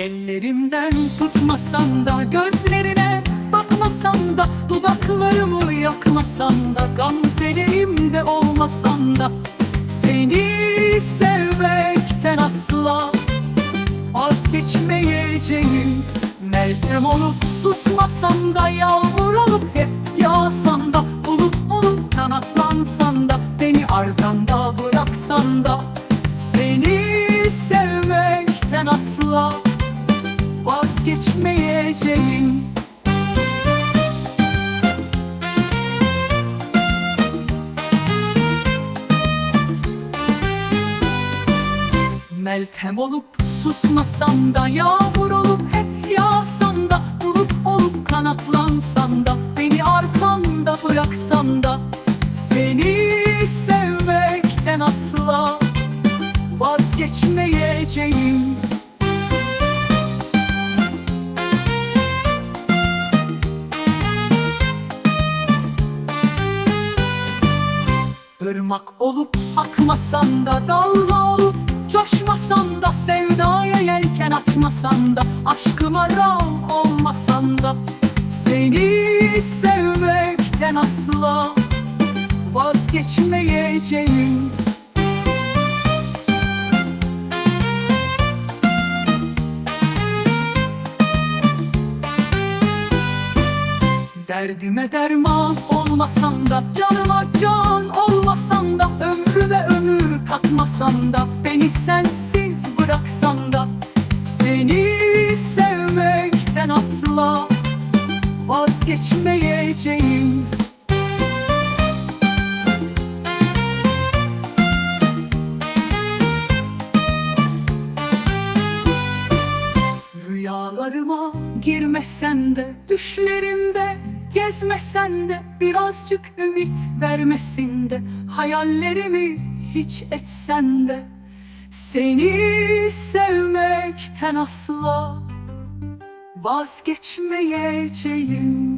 Ellerimden tutmasan da gözlerine bakmasan da Dudaklarımı yakmasan da gamzelerimde olmasan da Seni sevmekten asla vazgeçmeyeceğim. Meltem olup susmasan da yağmur olup hep yağsan da Bulut olup kanatlansan da beni arkanda bıraksan da Seni sevmekten asla vazgeçmeyeceğim. Meltem olup susmasan da Yağmur olup hep yağsan da Bulut olup kanatlansan da Beni arkanda bıraksan da Seni sevmekten asla Vazgeçmeyeceğim Irmak olup akmasan da dalga olup coşmasan da sevdaya yelken açmasan da aşkıma ram olmasan da seni sevmekten asla vazgeçmeyeceğim. Derdime derman olmasan da Canıma can katmasan da Beni sensiz bıraksan da Seni sevmekten asla Vazgeçmeyeceğim. Rüyalarıma girmesen de Düşlerimde gezmesen de Birazcık ümit vermesin de Hayallerimi hiç etsen de Seni sevmekten asla Vazgeçmeyeceğim